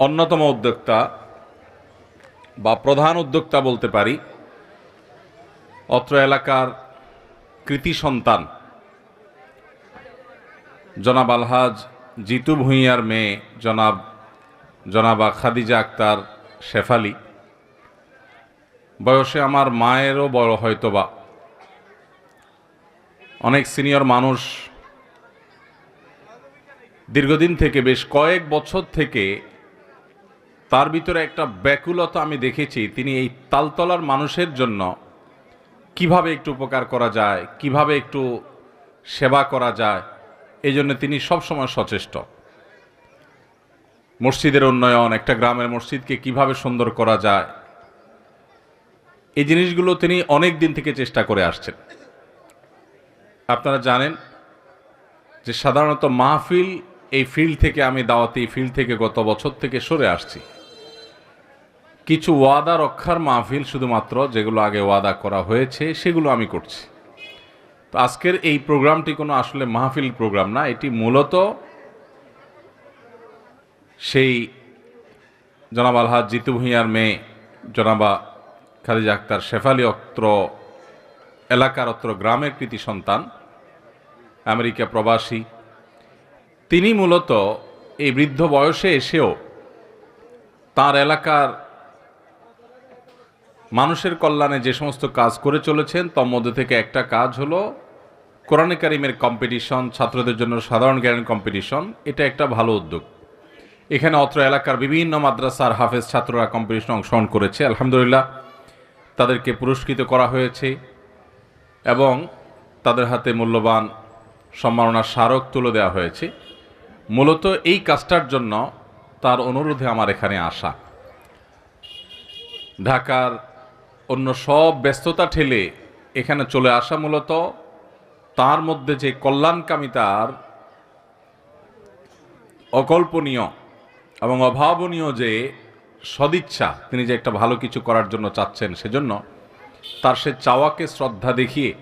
অন্যতম উদ্যোক্তা বা প্রধান উদ্যোক্তা বলতে পারি অত্র এলাকার কৃতি সন্তান, জনাব আলহাজ জিতু ভুঁইয়ার মেয়ে, জনাব, জনাবা খাদিজা আক্তার শেফালি। বয়সে আমার মায়েরও বড় হয়তোবা। অনেক সিনিয়র মানুষ দীর্ঘদিন থেকে বেশ কয়েক বছর থেকে তার ভিতরে একটা ব্যাকুলতা আমি দেখেছি। তিনি এই তালতলার মানুষের জন্য কীভাবে একটু উপকার করা যায়, কীভাবে একটু সেবা করা যায় এই জন্য তিনি সবসময় সচেষ্ট। মসজিদের উন্নয়ন, একটা গ্রামের মসজিদকে কীভাবে সুন্দর করা যায়, এই জিনিসগুলো তিনি অনেক দিন থেকে চেষ্টা করে আসছেন। আপনারা জানেন যে সাধারণত মাহফিল এই ফিল্ড থেকে আমি দাওয়াতি ফিল্ড থেকে গত বছর থেকে সরে আসছি। কিছু ওয়াদা রক্ষার মাহফিল শুধুমাত্র যেগুলো আগে ওয়াদা করা হয়েছে, সেগুলো আমি করছি। তো আজকের এই প্রোগ্রামটি কোনো আসলে মাহফিল প্রোগ্রাম না, এটি মূলত সেই জনাব আলহাজ জিতু ভূঁইয়ার মেয়ে, জনাবা খাদিজা আক্তার শেফালি অত্র এলাকার অত্র গ্রামের কৃতি সন্তান, আমেরিকা প্রবাসী। তিনি মূলত এই বৃদ্ধ বয়সে এসেও তার এলাকার মানুষের কল্যাণে যে সমস্ত কাজ করে চলেছেন, তার মধ্যে থেকে একটা কাজ হলো কোরআনে কারিমের কম্পিটিশন ছাত্রদের জন্য সাধারণ জ্ঞানের কম্পিটিশন এটা একটা ভালো উদ্যোগ। এখানে অত্র এলাকার বিভিন্ন মাদ্রাসার হাফেজ ছাত্ররা কম্পিটিশনে অংশগ্রহণ করেছে, আলহামদুলিল্লাহ। তাদেরকে পুরস্কৃত করা হয়েছে এবং তাদের হাতে মূল্যবান সম্মাননার স্মারক তুলে দেওয়া হয়েছে। মূলত এই কাজটার জন্য তার অনুরোধে আমার এখানে আসা। ঢাকার অন্য সব ব্যস্ততা ঠেলে এখানে চলে আসা মূলত তার মধ্যে যে কল্যাণকামিতার অকল্পনীয় এবং অভাবনীয় যে সদিচ্ছা, তিনি যে একটা ভালো কিছু করার জন্য চাচ্ছেন সেজন্য তার সে চাওয়াকে শ্রদ্ধা দেখিয়ে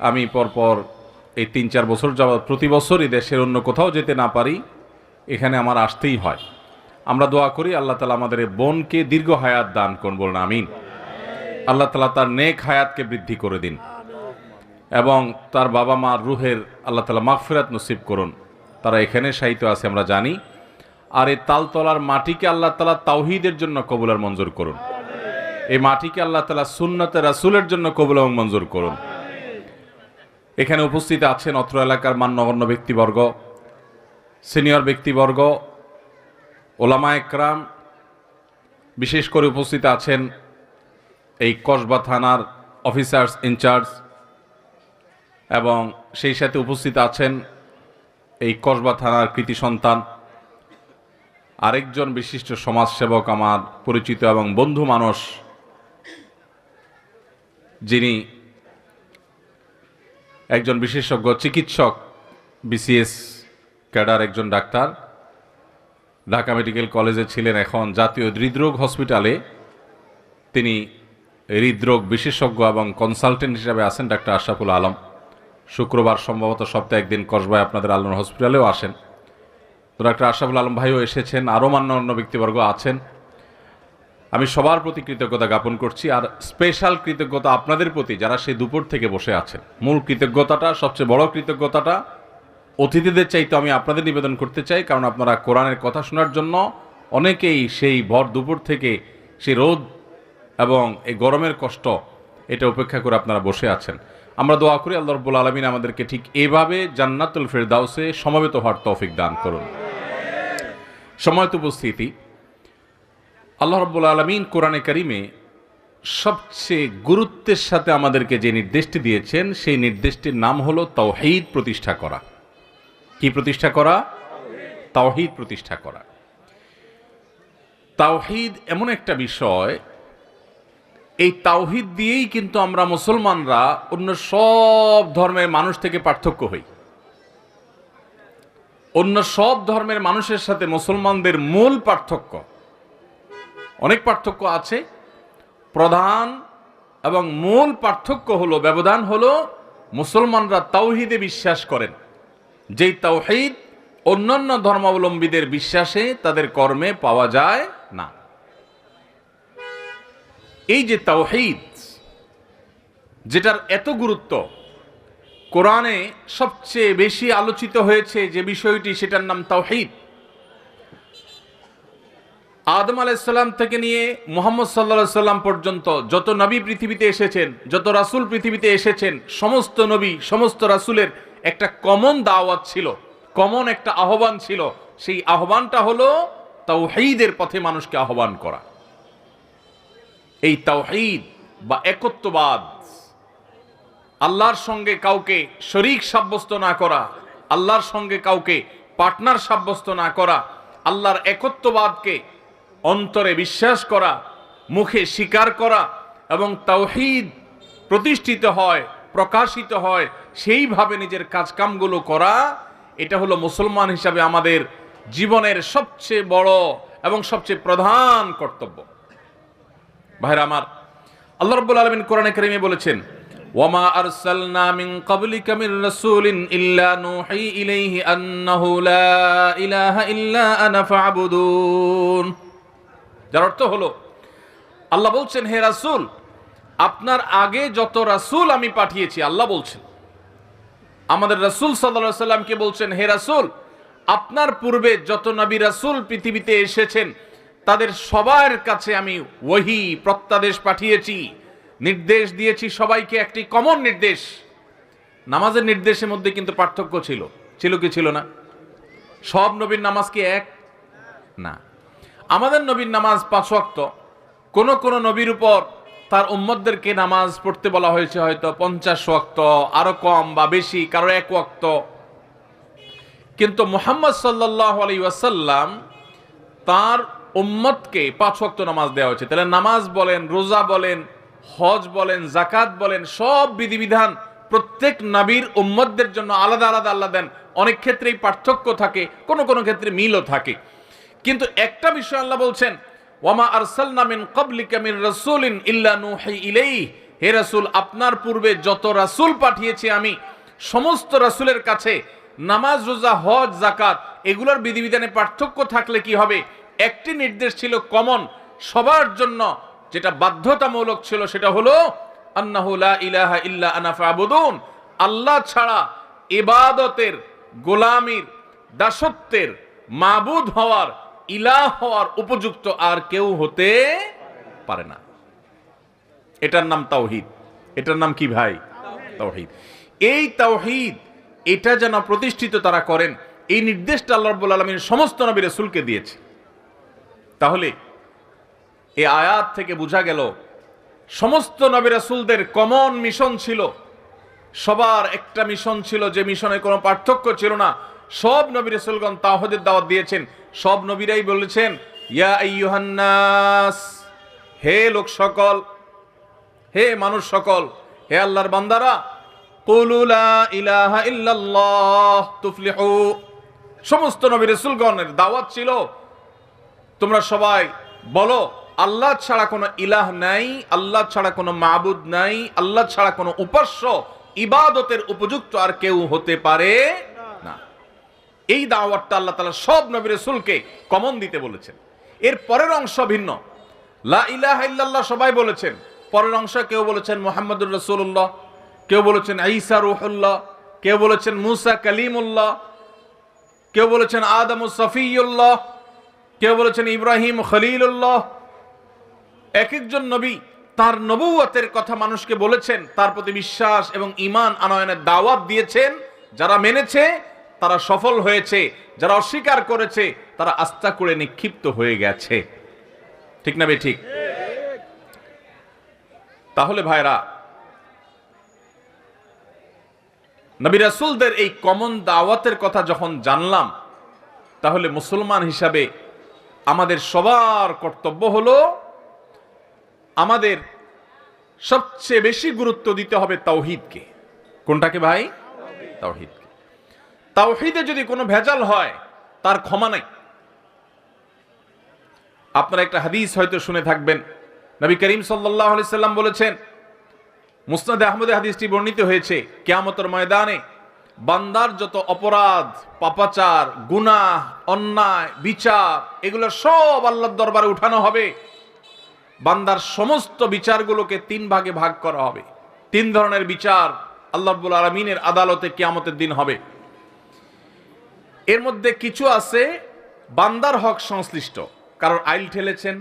আমি পরপর এই তিন চার বছর যাওয়া প্রতি বছরই দেশের অন্য কোথাও যেতে না পারি, এখানে আমার আসতেই হয়। আমরা দোয়া করি আল্লাহ তালা আমাদের বোনকে দীর্ঘ হায়াত দান করুন, বলুন আমিন। আল্লাহ তালা তার নেক হায়াতকে বৃদ্ধি করে দিন। এবং তার বাবা মার রুহের আল্লাহ তালা মাগফিরাত নসিব করুন। তারা এখানে সাহিত্য আছে, আমরা জানি। আর এই তালতলার মাটিকে আল্লাহ তালা তাওহিদের জন্য কবুল আর মঞ্জুর করুন। এই মাটিকে আল্লাহ তালা সুন্নতে রাসুলের জন্য কবুল এবং মঞ্জুর করুন। এখানে উপস্থিত আছেন অত্র এলাকার মান্যগণ্য ব্যক্তিবর্গ, সিনিয়র ব্যক্তিবর্গ, ওলামা একরাম, বিশেষ করে উপস্থিত আছেন এই কসবা থানার অফিসার্স ইনচার্জ এবং সেই সাথে উপস্থিত আছেন এই কসবা থানার কৃতি সন্তান, আরেকজন বিশিষ্ট সমাজসেবক আমার পরিচিত এবং বন্ধু মানুষ, যিনি একজন বিশেষজ্ঞ চিকিৎসক, বিসিএস ক্যাডার, একজন ডাক্তার। ঢাকা মেডিকেল কলেজে ছিলেন এখন জাতীয় হৃদরোগ হসপিটালে। তিনি হৃদরোগ বিশেষজ্ঞ এবং কনসালটেন্ট হিসাবে আছেন ডাক্তার আশরাফুল আলম। শুক্রবার সম্ভবত সপ্তাহে একদিন কসবায় আপনাদের আলোর হসপিটালেও আসেন। তো ডাক্তার আশরাফুল আলম ভাইও এসেছেন, আরও মান্য ব্যক্তিবর্গ আছেন। আমি সবার প্রতি কৃতজ্ঞতা জ্ঞাপন করছি আর স্পেশাল কৃতজ্ঞতা আপনাদের প্রতি যারা সেই দুপুর থেকে বসে আছেন। মূল কৃতজ্ঞতাটা, সবচেয়ে বড় কৃতজ্ঞতাটা, অতিথিদের চাইতে আমি আপনাদের নিবেদন করতে চাই, কারণ আপনারা কোরআনের কথা শোনার জন্য অনেকেই সেই ভর দুপুর থেকে সেই রোদ এবং এই গরমের কষ্ট, এটা উপেক্ষা করে আপনারা বসে আছেন। আমরা দোয়া করি আল্লাহ রব্বুল আলমিন আমাদেরকে ঠিক এভাবে জান্নাতুল ফেরদাউসে সমবেত হওয়ার তৌফিক দান করুন। সময়ত উপস্থিতি, আল্লাহ রব্বুল আলমিন কোরআনে কারিমে সবচেয়ে গুরুত্বের সাথে আমাদেরকে যে নির্দেশটি দিয়েছেন, সেই নির্দেশটির নাম হলো তাওহিদ প্রতিষ্ঠা করা। কি প্রতিষ্ঠা করা? তাওহিদ প্রতিষ্ঠা করা। তাওহিদ এমন একটা বিষয় এই তাওহিদ দিয়েই কিন্তু আমরা মুসলমানরা অন্য সব ধর্মের মানুষ থেকে পার্থক্য হই। অন্য সব ধর্মের মানুষের সাথে মুসলমানদের মূল পার্থক্য, অনেক পার্থক্য আছে। প্রধান এবং মূল পার্থক্য হলো, ব্যবধান হলো মুসলমানরা তাওহিদে বিশ্বাস করেন। যেই তাওহিদ অন্যান্য ধর্মাবলম্বীদের বিশ্বাসে তাদের কর্মে পাওয়া যায় এই যে তাওহিদ, যেটার এত গুরুত্ব, কোরআনে সবচেয়ে বেশি আলোচিত হয়েছে যে বিষয়টি, সেটার নাম তাওহিদ। আদম আলাইসাল্লাম থেকে নিয়ে মোহাম্মদ সাল্লা সাল্লাম পর্যন্ত যত নবী পৃথিবীতে এসেছেন, যত রাসূল পৃথিবীতে এসেছেন, সমস্ত নবী, সমস্ত রাসূলের একটা কমন দাওয়াত ছিল কমন একটা আহ্বান ছিল। সেই আহ্বানটা হলো তাওহীদের পথে মানুষকে আহ্বান করা। এই তাওহিদ বা একত্ববাদ, আল্লাহর সঙ্গে কাউকে শরিক সাব্যস্ত না করা, আল্লাহর সঙ্গে কাউকে পার্টনার সাব্যস্ত না করা, আল্লাহর একত্ববাদকে অন্তরে বিশ্বাস করা, মুখে স্বীকার করা এবং তাওহিদ প্রতিষ্ঠিত হয়, প্রকাশিত হয়, সেইভাবে নিজের কাজকামগুলো করা, এটা হলো মুসলমান হিসাবে আমাদের জীবনের সবচেয়ে বড় এবং সবচেয়ে প্রধান কর্তব্য। ভাইরা আমার, আল্লাহ রাব্বুল আলামিন কোরআনে কারিমে বলেছেন, ওয়ামা আরসালনা মিন ক্বাবলিকা মির রাসূলিন ইল্লা নূহি ইলাইহি আন্নাহু লা ইলাহা ইল্লা আনা ফা'বুদুন। যার অর্থ হলো, আল্লাহ বলছেন, হে রাসূল, আপনার আগে যত রাসূল আমি পাঠিয়েছি, আল্লাহ বলছেন। আমাদের রাসূল সাল্লাল্লাহু আলাইহি সাল্লামকে বলছেন, হে রাসূল, আপনার পূর্বে যত নবী রাসূল পৃথিবীতে এসেছেন তাদের সবার কাছে আমি ওহি প্রত্যাদেশ পাঠিয়েছি। নির্দেশ দিয়েছি সবাইকে একটি কমন নির্দেশ। নামাজের নির্দেশের মধ্যে কিন্তু পার্থক্য ছিল। ছিল কি ছিল না? সব নবীর নামাজ কি এক? না। আমাদের নবীর নামাজ পাঁচ ওয়াক্ত। কোন কোন নবীর উপর তার উম্মতদেরকে নামাজ পড়তে বলা হয়েছে হয়তো পঞ্চাশ ওয়াক্ত, আরও কম বা বেশি, কারও এক ওয়াক্ত। কিন্তু মোহাম্মদ সাল্লাহ আলী ওয়াসাল্লাম তার উম্মতকে পাঁচ ওয়াক্ত নামাজ দেওয়া হয়েছে। তাহলে নামাজ বলেন, রোজা বলেন, হজ বলেন জাকাত বলেন, সব বিধিবিধান প্রত্যেক নবীর উম্মতদের জন্য আলাদা আলাদা আল্লাহ দেন। অনেক ক্ষেত্রেই পার্থক্য থাকে, কোনো কোনো ক্ষেত্রে মিলও থাকে। কিন্তু একটা বিষয় আল্লাহ বলছেন, ওয়ামা আরসালনা মিন ক্বাবলিকা মির রাসূলিন ইল্লা নূহি ইলাইহি। হে রাসূল, আপনার পূর্বে যত রাসূল পাঠিয়েছি আমি, সমস্ত রাসূলের কাছে নামাজ, রোজা, হজ জাকাত এগুলোর বিধিবিধানে পার্থক্য থাকলে কি হবে? একটি নির্দেশ ছিল কমন সবার জন্য। যেটা বাধ্যতামূলক ছিল সেটা হলো, আন্নাহু লা ইলাহা ইল্লা আনা ফাবুদুন। আল্লাহ ছাড়া ইবাদতের, গোলামির, দাসত্বের, মাবুদ হওয়ার, ইলাহ হওয়ার উপযুক্ত আর কেউ হতে পারে না। এটার নাম তাওহিদ। এটার নাম কি ভাই? তাওহিদ। এই তাওহিদ, এটা যেন প্রতিষ্ঠিত তারা করেন, এই নির্দেশটা আল্লাহ রাব্বুল আলামিন সমস্ত নবী রাসূলকে দিয়েছে। তাহলে এই আয়াত থেকে বোঝা গেল, সমস্ত নবী রাসুলদের কমন মিশন ছিল, সবার একটা মিশন ছিল, যে মিশনে কোনো পার্থক্য ছিল না। সব নবী রাসূলগণ তাওহীদের দাওয়াত দিয়েছেন। সব নবীরাই বলেছেন, ইয়া আইয়ুহান্নাস, হে লোক সকল, হে মানুষ সকল, হে আল্লাহর বান্দারা, কুলু লা ইলাহা ইল্লাল্লাহ তুফলিহু। সমস্ত নবী রাসূলগণের দাওয়াত ছিল তোমরা সবাই বলো, আল্লাহ ছাড়া কোনো ইলাহ নাই, আল্লাহ ছাড়া কোনো মাবুদ নাই, আল্লাহ ছাড়া কোনো উপাস্য, ইবাদতের উপযুক্ত আর কেউ হতে পারে না। এই দাওয়াতটা আল্লাহ তাআলা সব নবী রাসূলকে কমন দিতে বলেছেন। এর পরের অংশ ভিন্ন। লা ইলাহা ইল্লাল্লাহ সবাই বলেছেন। পরের অংশ কেউ বলেছেন মোহাম্মদুর রাসূলুল্লাহ, কেউ বলেছেন ঈসা রূহুল্লাহ, কেউ বলেছেন মুসা কালিমুল্লাহ, কেউ বলেছেন আদম সফিউল্লাহ কেউ বলেছেন, ইব্রাহিম খলিলুল্লাহ। এক একজন নবী তার নবুয়তের কথা মানুষকে বলেছেন, তার প্রতি বিশ্বাস এবং ইমান আনয়নের দাওয়াত দিয়েছেন। যারা মেনেছে, তারা সফল হয়েছে। যারা অস্বীকার করেছে, তারা আস্থা করে নিক্ষিপ্ত হয়ে গেছে। ঠিক না বে ঠিক? তাহলে ভাইরা, নবী রাসূলদের এই কমন দাওয়াতের কথা যখন জানলাম, তাহলে মুসলমান হিসাবে আমাদের সবার কর্তব্য হলো আমাদের সবচেয়ে বেশি গুরুত্ব দিতে হবে তাওহিদকে। কোনটাকে ভাই? তাওহিদকে। তাওহিদে যদি কোনো ভেজাল হয়, তার ক্ষমা নাই। আপনারা একটা হাদিস হয়তো শুনে থাকবেন। নবী করিম আলাইহি সাল্লাম বলেছেন, মুসনাদে আহমদে হাদিসটি বর্ণিত হয়েছে, কিয়ামতের ময়দানে বান্দার যত অপরাধ, পাপাচার, গুনাহ, অন্যায়, বিচার, এগুলো সব আল্লাহর দরবারে উঠানো হবে। বান্দার সমস্ত বিচারগুলোকে তিন ভাগে ভাগ করা হবে। তিন ধরনের বিচার আল্লাহ রব্বুল আলমিনের আদালতে কেয়ামতের দিন হবে। এর মধ্যে কিছু আছে বান্দার হক সংশ্লিষ্ট। কারোর আইল ঠেলেছেন,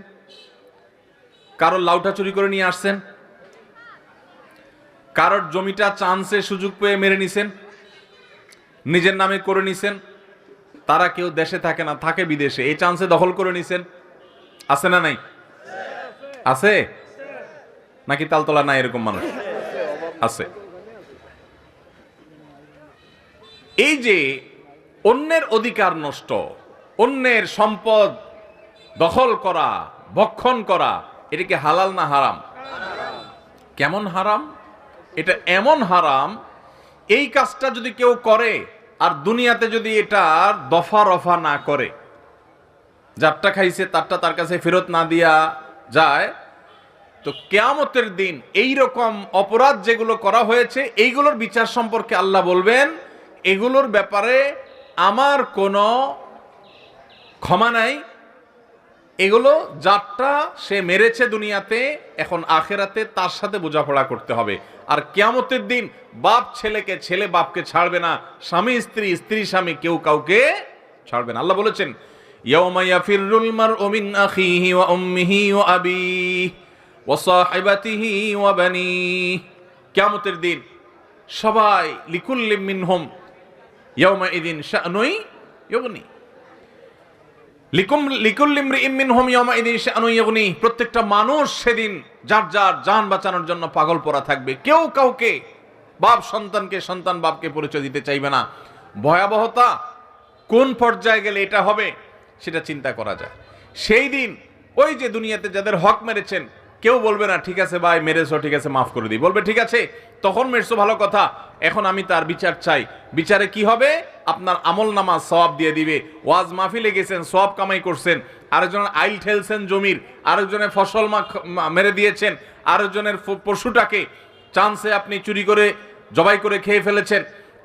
কারোর লাউটা চুরি করে নিয়ে আসছেন, কারোর জমিটা চান্সে সুযোগ পেয়ে মেরে নিছেন নিজের নামে করে নিছেন, তারা কেউ দেশে থাকে না, থাকে বিদেশে। এই চান্সে দখল করে নিছেন? আছে না নাই? আছে? নাকি তালতলা নাই এরকম মানুষ? আছে। এই যে অন্যের অধিকার নষ্ট, অন্যের সম্পদ দখল করা, ভক্ষণ করা, এটাকে হালাল না হারাম? কেমন হারাম? এটা এমন হারাম এই কাজটা যদি কেউ করে আর দুনিয়াতে যদি এটা দফা রফা না করে, যারটা খাইছে তারটা তার কাছে ফেরত না দিয়া যায়, তো কেয়ামতের দিন এই রকম অপরাধ যেগুলো করা হয়েছে, এইগুলোর বিচার সম্পর্কে আল্লাহ বলবেন, এগুলোর ব্যাপারে আমার কোনো ক্ষমা নাই। এগুলো যারটা সে মেরেছে দুনিয়াতে, এখন আখেরাতে তার সাথে বোঝাপড়া করতে হবে। আর কেয়ামতের দিন বাপ ছেলেকে, ছেলে বাপকে ছাড়বে না। স্বামী, স্ত্রী স্ত্রী, স্বামী কেউ কাউকে ছাড়বে না। আল্লাহ বলেছেন কিয়ামতের দিন সবাই লিকুল্লি মিনহুম ইয়াউমা ইদিন শানুই ইউগনি। প্রত্যেকটা মানুষ সেদিন যার যার যান বাঁচানোর জন্য পাগল পরা থাকবে। কেউ কাউকে বাপ সন্তানকে, সন্তান বাপকে পরিচয় দিতে চাইবে না। ভয়াবহতা কোন পর্যায়ে গেলে এটা হবে, সেটা চিন্তা করা যায়। সেই দিন ওই যে দুনিয়াতে যাদের হক মেরেছেন কেউ বলবে না, ঠিক আছে ভাই, মেরেছো, ঠিক আছে, মাফ করে দিই। বলবে, ঠিক আছে, তখন মেরেছো, ভালো কথা। এখন আমি তার বিচার চাই। বিচারে কি হবে? আপনার আমল নামা সব দিয়ে দিবে। ওয়াজ মাহফিলে গেছেন সব কামাই করছেন আরেকজন আইল ঠেলছেন জমির, আরেকজনের ফসল মেরে দিয়েছেন, আরেকজনের পশুটাকে চান্সে আপনি চুরি করে, জবাই করে খেয়ে ফেলেছেন।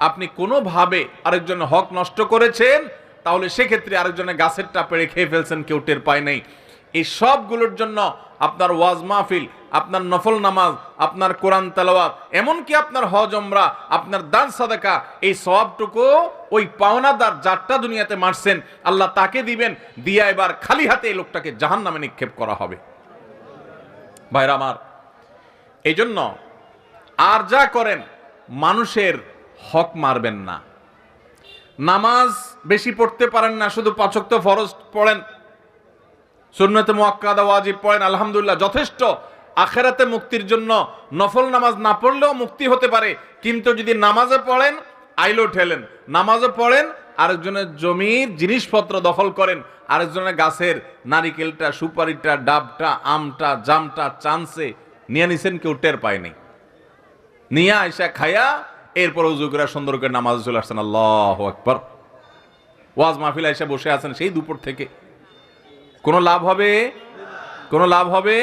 আপনি কোনোভাবে আরেকজন হক নষ্ট করেছেন, তাহলে সেক্ষেত্রে আরেকজনের গাছেরটা পেড়ে খেয়ে ফেলছেন, কেউ টের পায় নাই। এই সবগুলোর জন্য আপনার ওয়াজ মাহফিল, আপনার নফল নামাজ, আপনার কোরআন তেলাওয়াত, এমনকি আপনার হজ ওমরা আপনার দান, সাদাকা, এই সবটুকু ওই পাওনাদার যারটা দুনিয়াতে মারছেন, আল্লাহ তাকে দিবেন, দিয়া এবার খালি হাতে এই লোকটাকে জাহান নামে নিক্ষেপ করা হবে। ভাইরা আমার এই জন্য আর যা করেন, মানুষের হক মারবেন না। নামাজ বেশি পড়তে পারেন না, শুধু পাচক ফরজ পড়েন সুন্নতে মুআক্কাদা ওয়াজিব পড়েন, আলহামদুলিল্লাহ, যথেষ্ট। আখেরাতে মুক্তির জন্য নফল নামাজ না পড়লেও মুক্তি হতে পারে, কিন্তু যদি নামাজে পড়েন, আইলো ঠেলেন। নামাজে পড়েন, আরেকজনের জমির জিনিসপত্র দখল করেন, আরেকজনের গাছের নারিকেলটা, সুপারিটা, ডাবটা, আমটা, জামটা চান্সে নিয়ে নিছেন, কেউ টের পায়নি নিয়ে আইসা খায়া, এরপর উজু করে সুন্দর করে নামাজ চলে আসছেন, আল্লাহ আকবর। ওয়াজ মাহফিল এসে বসে আছেন, সেই দুপুর থেকে। কোনো লাভ হবে? কোনো লাভ হবে?